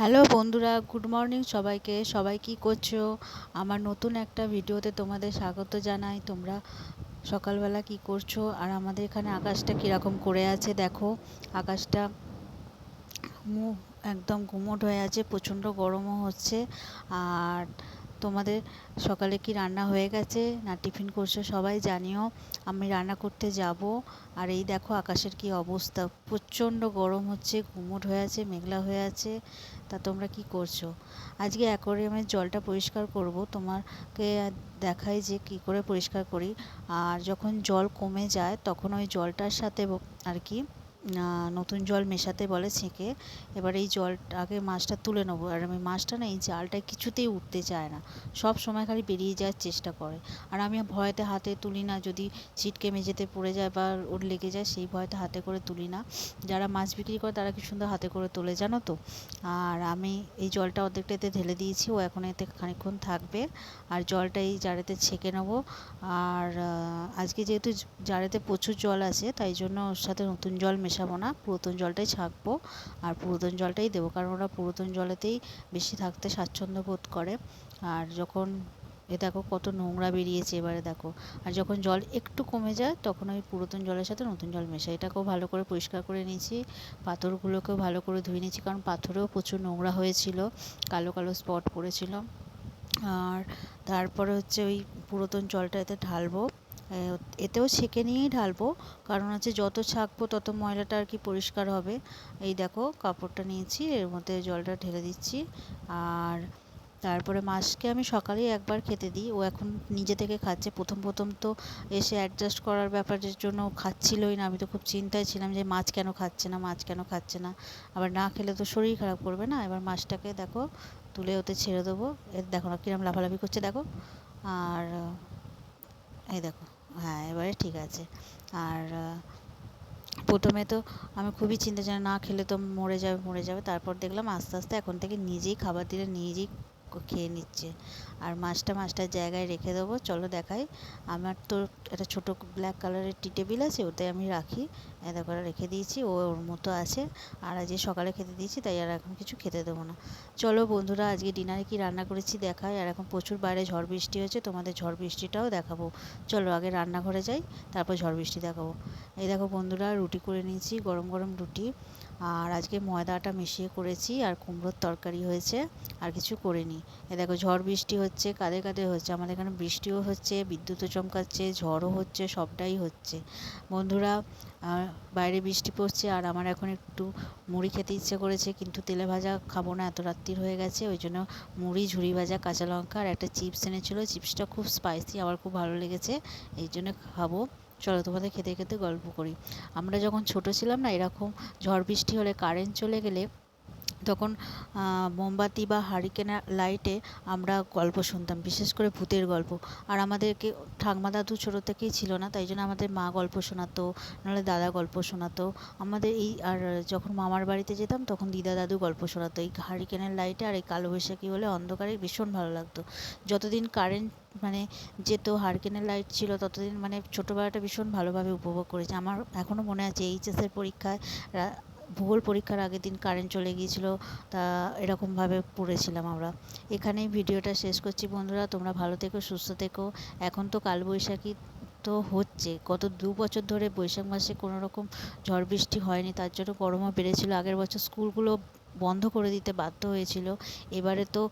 Hello বন্ধুরা, good morning সবাইকে। সবাই কি করছ? আমার নতুন একটা ভিডিওতে তোমাদের স্বাগত জানাই। তোমরা সকালবেলা কি করছ? আর আমাদের এখানে আকাশটা কীরকম করে আছে দেখো। আকাশটা মুখ একদম গুমোট হয়ে আছে, প্রচণ্ড গরমও হচ্ছে। আর তোমাদের সকালে কি রান্না হয়ে গেছে? না, টিফিন করছ সবাই, জানিও। আমি রান্না করতে যাব। আর এই দেখো আকাশের কি অবস্থা। প্রচণ্ড গরম হচ্ছে, ঘুমট হয়ে আছে, মেঘলা হয়ে আছে। তা তোমরা কি করছ? আজকে অ্যাকোরিয়ামের জলটা পরিষ্কার করব। তোমাকে দেখাই যে কি করে পরিষ্কার করি। আর যখন জল কমে যায়, তখন ওই জলটার সাথে আর কি নতুন জল মেশাতে বলে ছেঁকে। এবার এই জল আগে মাছটা তুলে নেব। আর আমি মাছটা না এই জালটা কিছুতেই উঠতে চায় না। সব সময় খালি বেরিয়ে যাওয়ার চেষ্টা করে। আর আমি ভয়তে হাতে তুলি না। যদি ছিটকে মেঝেতে পড়ে যায় বা ওর লেগে যায়, সেই ভয়তে হাতে করে তুলি না। যারা মাছ বিক্রি করে, তারা কি সুন্দর হাতে করে তোলে, জানো তো? আর আমি এই জলটা অর্ধেকটা এতে ঢেলে দিয়েছি। ও এখন এতে খানিক্ষণ থাকবে। আর জলটা এই জারেতে ছেঁকে নেব। আর আজকে যেহেতু জারেতে প্রচুর জল আছে, তাই জন্য ওর সাথে নতুন জল মেশাবো না, পুরাতন জলটাই ছাঁকবো আর পুরাতন জলটাই দেবো কারণ ওরা পুরাতন জলেতেই বেশি থাকতে স্বাচ্ছন্দ্য বোধ করে। আর যখন, এ দেখো কত নোংরা বেরিয়েছে এবারে দেখো। আর যখন জল একটু কমে যায়, তখন আমি পুরাতন জলের সাথে নতুন জল মেশাই। এটাকেও ভালো করে পরিষ্কার করে নিয়েছি, পাথরগুলোকেও ভালো করে ধুয়ে নিয়েছি কারণ পাথরেও প্রচুর নোংরা হয়েছিল, কালো কালো স্পট পড়েছিল। আর তারপরে হচ্ছে ওই পুরাতন জলটা এতে ঢালবো। এতেও ছেঁকে নিয়েই ঢালবো। কারণ হচ্ছে যত ছাঁকবো তত ময়লাটা আর কি পরিষ্কার হবে। এই দেখো, কাপড়টা নিয়েছি, এর মধ্যে জলটা ঢেলে দিচ্ছি। আর তারপরে মাছকে আমি সকালেই একবার খেতে দিই। ও এখন নিজে থেকে খাচ্ছে। প্রথম প্রথম তো এসে অ্যাডজাস্ট করার ব্যাপারের জন্য খাচ্ছিলই না। আমি তো খুব চিন্তায় ছিলাম যে মাছ কেন খাচ্ছে না, মাছ কেন খাচ্ছে না। আবার না খেলে তো শরীর খারাপ করবে না। এবার মাছটাকে দেখো, তুলে ওতে ছেড়ে দেবো। এর দেখো না কিরম লাফালাফি করছে, দেখো। আর এই দেখো। হ্যাঁ এবারে ঠিক আছে। আর প্রথমে তো আমি খুবই চিন্তা যে না খেলে তো মরে যাবে মরে যাবে। তারপর দেখলাম আস্তে আস্তে এখন থেকে নিজেই খাবার দিলে নিজেই খেয়ে নিচ্ছে। আর মাছটা মাছটার জায়গায় রেখে দেবো। চলো দেখাই। আমার তো একটা ছোটো ব্ল্যাক কালারের টি টেবিল আছে ওতে আমি রাখি। এদা করে রেখে দিয়েছি, ও ওর মতো আছে। আর আজকে সকালে খেতে দিয়েছি, তাই আর এখন কিছু খেতে দেবো না। চলো বন্ধুরা, আজকে ডিনারে কি রান্না করেছি দেখাই। আর এখন প্রচুর বাইরে ঝড় বৃষ্টি হয়েছে, তোমাদের ঝড় বৃষ্টিটাও দেখাবো। চলো আগে রান্নাঘরে যাই, তারপর ঝড় বৃষ্টি দেখাবো। এই দেখো বন্ধুরা, রুটি করে নিয়েছি, গরম গরম রুটি। আর আজকে ময়দাটা মিশিয়ে করেছি আর কুমড়োর তরকারি হয়েছে, আর কিছু করিনি। এ দেখো ঝড় বৃষ্টি হচ্ছে কাঁধে কাঁধে হচ্ছে, আমাদের এখানে বৃষ্টিও হচ্ছে, বিদ্যুৎও চমকাচ্ছে, ঝড়ও হচ্ছে, সবটাই হচ্ছে। বন্ধুরা বাইরে বৃষ্টি পড়ছে আর আমার এখন একটু মুড়ি খেতে ইচ্ছে করেছে, কিন্তু তেলে ভাজা খাব না, এত রাত্রির হয়ে গেছে, ওই জন্য মুড়ি ঝুড়ি ভাজা, কাঁচা লঙ্কা আর একটা চিপস এনেছিলো। চিপসটা খুব স্পাইসি আমার খুব ভালো লেগেছে, এই জন্য খাব। চলো তোমাদের খেতে খেতে গল্প করি। আমরা যখন ছোট ছিলাম না, এরকম ঝড় বৃষ্টি হলে কারেন্ট চলে গেলে তখন মোমবাতি বা হারিকেনের লাইটে আমরা গল্প শুনতাম, বিশেষ করে ভূতের গল্প। আর আমাদেরকে, ঠাকমা দাদু ছোটো থেকেই ছিল না, তাই জন্য আমাদের মা গল্প শোনাতো, নাহলে দাদা গল্প শোনাতো। আমাদের এই, আর যখন মামার বাড়িতে যেতাম, তখন দিদা দাদু গল্প শোনাতো। এই হারিকেনের লাইটে আর এই কালো বৈশাখী হলে অন্ধকারে ভীষণ ভালো লাগতো। যতদিন কারেন্ট মানে যেত হারকেনের লাইট ছিল, ততদিন মানে ছোটোবেলাটা ভীষণ ভালোভাবে উপভোগ করেছি। আমার এখনও মনে আছে, এইচএসের পরীক্ষায় ভূগোল পরীক্ষার আগের দিন কারেন্ট চলে গিয়েছিল, তা এরকমভাবে পড়েছিলাম আমরা। এখানেই ভিডিওটা শেষ করছি বন্ধুরা, তোমরা ভালো থেকো, সুস্থ থেকো। এখন তো কালবৈশাখী তো হচ্ছে, গত দু বছর ধরে বৈশাখ মাসে কোনো রকম ঝড় বৃষ্টি হয়নি, তার জন্য গরমও বেড়েছিল। আগের বছর স্কুলগুলো বন্ধ করে দিতে বাধ্য হয়েছিল। এবারে তো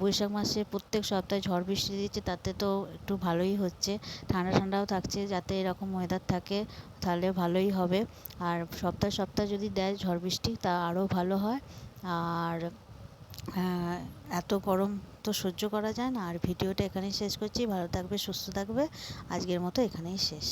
বৈশাখ মাসে প্রত্যেক সপ্তাহে ঝড় বৃষ্টি দিচ্ছে, তাতে তো একটু ভালোই হচ্ছে। ঠান্ডা ঠান্ডাও থাকছে, যাতে এরকম ওয়েদার থাকে তাহলে ভালোই হবে। আর সপ্তাহে সপ্তাহে যদি দেয় ঝড় বৃষ্টি, তা আরও ভালো হয়। আর এত গরম তো সহ্য করা যায় না। আর ভিডিওটা এখানেই শেষ করছি। ভালো থাকবে, সুস্থ থাকবে। আজকের মতো এখানেই শেষ।